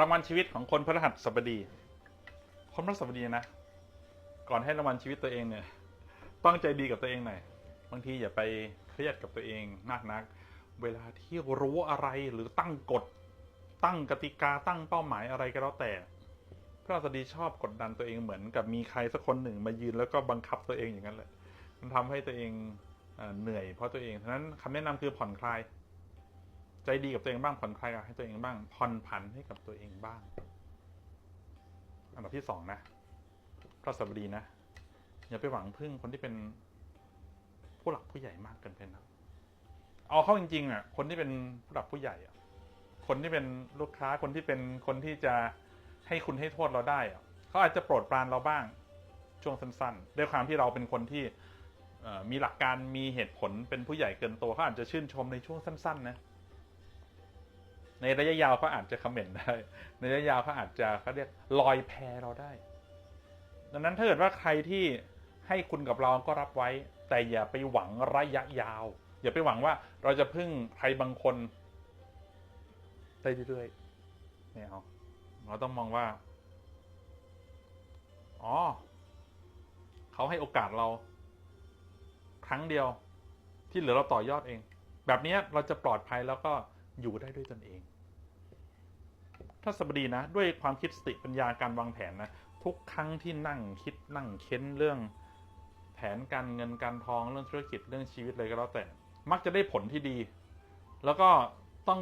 รางวัลชีวิตของคนพฤหัสสบดี คนพฤหัสบดีนะ ก่อนให้รางวัลชีวิตตัวเองเนี่ย ต้องใจดีกับตัวเองหน่อย บางทีอย่าไปเครียดกับตัวเองมากนัก เวลาที่รู้อะไรหรือตั้งกฎ ตั้งกติกาตั้งเป้าหมายอะไรก็แล้วแต่ พระราชดีชอบกดดันตัวเองเหมือนกับมีใครสักคนหนึ่งมายืนแล้วก็บังคับตัวเองอย่างนั้นแหละ มันทำให้ตัวเองเอ่อเหนื่อยเพราะตัวเอง ฉะนั้นคำแนะนำคือผ่อนคลาย ใจดีกับตัวเองบ้างผ่อนคลายให้ตัวเองบ้างผ่อนผันให้กับตัวเองบ้าง อันดับที่สองนะพระสบดีนะอย่าไปหวังพึ่งคนที่เป็นผู้หลักผู้ใหญ่มากเกินไปนะเอาเข้าจริงๆอะ คนที่เป็นผู้หลักผู้ใหญ่อะ คนที่เป็นลูกค้าคนที่เป็นคนที่จะให้คุณให้โทษเราได้อะเขาอาจจะโปรดปรานเราบ้าง ช่วงสั้นๆด้วยความที่เราเป็นคนที่มีหลักการมีเหตุผลเป็นผู้ใหญ่เกินตัวเขาอาจจะชื่นชมในช่วงสั้น ๆ นะ ในระยะยาวเขาอาจจะคอมเมนต์ได้ ในระยะยาวเขาอาจจะเขาเรียกลอยแพเราได้ ดังนั้นถ้าเกิดว่าใครที่ให้คุณกับเราก็รับไว้ แต่อย่าไปหวังระยะยาว อย่าไปหวังว่าเราจะพึ่งใครบางคนได้เรื่อยๆไม่เอาเราต้องมองว่า อ๋อ เขาให้โอกาสเรา ครั้งเดียว ที่เหลือเราต่อยอดเอง แบบนี้เราจะปลอดภัยแล้วก็อยู่ได้ด้วยตนเอง ถ้าสบดีนะ ด้วยความคิดสติปัญญาการวางแผนนะ ทุกครั้งที่นั่งคิดนั่งเค้นเรื่อง แผนการเงินการทองเรื่องธุรกิจเรื่องชีวิตเลยก็แล้วแต่ มักจะได้ผลที่ดี แล้วก็ต้อง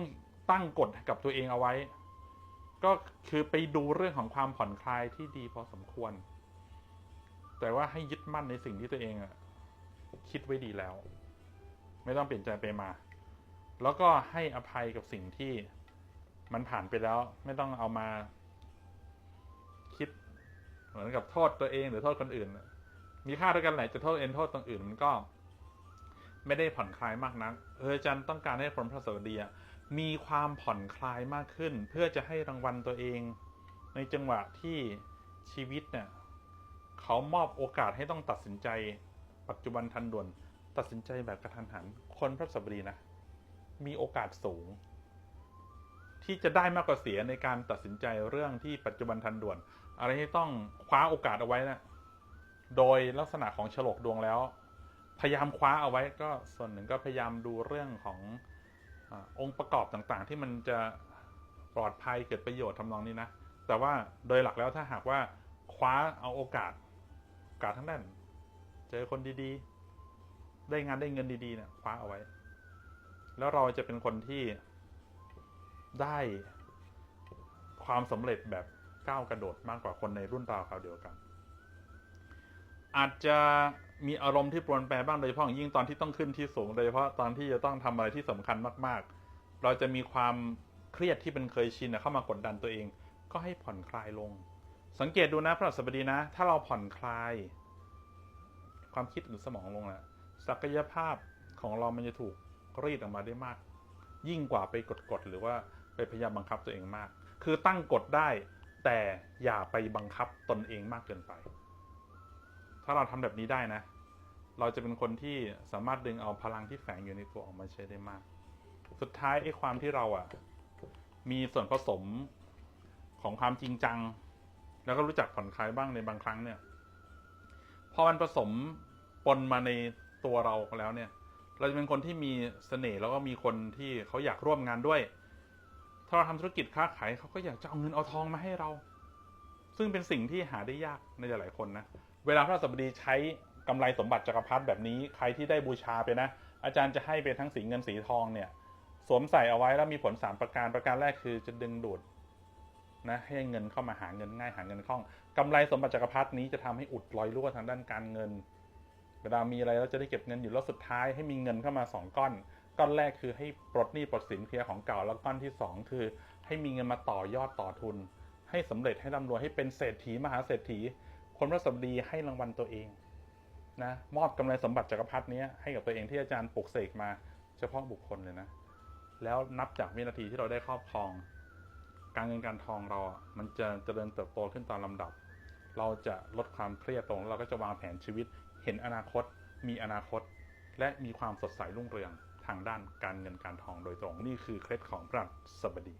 ตั้งกฎกับตัวเองเอาไว้ ก็คือไปดูเรื่องของความผ่อนคลายที่ดีพอสมควร แต่ว่าให้ยึดมั่นในสิ่งที่ตัวเองอะคิดไว้ดีแล้ว ไม่ต้องเปลี่ยนใจไปมา แล้วก็ให้อภัยกับสิ่งที่ มันผ่านไปแล้ว ไม่ต้องเอามาคิด เหมือนกับโทษตัวเองหรือโทษคนอื่น มีค่าด้วยกันแหละจะโทษเองโทษตรงอื่นมันก็ ไม่ได้ผ่อนคลายมากนักเอออาจารย์ต้องการให้คนพระสวัสดีมีความผ่อนคลายมากขึ้น เพื่อจะให้รางวัลตัวเอง ในจังหวะที่ชีวิตเนี่ยเขามอบโอกาสให้ต้องตัดสินใจ ปัจจุบันทันด่วน ตัดสินใจแบบกระทันหัน คนพระสวัสดีนะ มีโอกาสสูง ที่จะได้มากกว่าเสียในการตัดสินใจเรื่องที่ปัจจุบันทันด่วน อะไรที่ต้องคว้าโอกาสเอาไว้นะโดยลักษณะของฉลกดวงแล้ว พยายามคว้าเอาไว้ก็ส่วนหนึ่งก็พยายามดูเรื่องของอองค์ประกอบต่างๆ ที่มันจะปลอดภัยเกิดประโยชน์ทำนองนี้นะ แต่ว่าโดยหลักแล้วถ้าหากว่าคว้าเอาโอกาสโอกาสทั้งนั้น เจอคนดีๆ ได้งานได้เงินดีๆเนี่ยคว้าเอาไว้ แล้วเราจะเป็นคนที่ ได้ความสำเร็จแบบก้าวกระโดดมากกว่าคนในรุ่นราวคราวเดียวกัน อาจจะมีอารมณ์ที่ปรวนแปรบ้างโดยเฉพาะยิ่งตอนที่ต้องขึ้นที่สูงโดยเฉพาะตอนที่จะต้องทำอะไรที่สำคัญมาก ๆ เราจะมีความเครียดที่เป็นเคยชินเข้ามากดดันตัวเอง ก็ให้ผ่อนคลายลง สังเกตดูนะพระสบดีนะ ถ้าเราผ่อนคลาย ความคิดหรือสมองลงนะศักยภาพของเรามันจะถูกรีดออกมาได้มาก ยิ่งกว่าไปกดๆหรือว่า ไปพยายามบังคับตัวเองมาก คือตั้งกฎได้แต่อย่าไปบังคับตนเองมากเกินไป ถ้าเราทำแบบนี้ได้นะ เราจะเป็นคนที่สามารถดึงเอาพลังที่แฝงอยู่ในตัวออกมาใช้ได้มาก สุดท้ายไอ้ความที่เราอะ่ะ มีส่วนผสมของความจริงจัง แล้วก็รู้จักผ่อนคลายบ้างในบางครั้งเนี่ย พอมันผสมปนมาในตัวเราแล้วเนี่ย เราจะเป็นคนที่มีเสน่ห์แล้วก็มีคนที่เขาอยากร่วมงานด้วย เราทำธุรกิจค้าขายเขาก็อยากจะเอาเงินเอาทองมาให้เรา ซึ่งเป็นสิ่งที่หาได้ยากในหลายคนนะ เวลาพระสัปดีใช้กำไรสมบัติจักรพรรดิแบบนี้ ใครที่ได้บูชาไปนะ อาจารย์จะให้เป็นทั้งสีเงินสีทองเนี่ย สวมใส่เอาไว้แล้วมีผลสามประการ ประการแรกคือจะดึงดูดนะให้เงินเข้ามาหาเงินง่ายหาเงินคล่องกำไรสมบัติจักรพรรดินี้จะทำให้อุดรอยรั่วทางด้านการเงิน เวลามีอะไรเราจะได้เก็บเงินอยู่แล้วสุดท้ายให้มีเงินเข้ามาสองก้อน ก้อนแรกคือให้ปลดหนี้ปลดสินเคลียร์ของเก่าแล้วก้อนที่สองคือ ให้มีเงินมาต่อยอดต่อทุน ให้สำเร็จให้ร่ำรวยให้เป็นเศรษฐีมหาเศรษฐี คนพระสัปดีให้รางวัลตัวเองนะมอบกำไรสมบัติจักรพรรดินี้ให้กับตัวเองที่อาจารย์ปลุกเสกมาเฉพาะบุคคลเลยนะ แล้วนับจากวินาทีที่เราได้ครอบครอง การเงินการทองเรา มันจะเจริญเติบโตขึ้นตามลำดับ เราจะลดความเครียดลงแล้วเราก็จะวางแผนชีวิต เห็นอนาคต มีอนาคต และมีความสดใสรุ่งเรือง ทางด้านการเงินการทองโดยตรงนี่คือเคล็ดของพระสบดี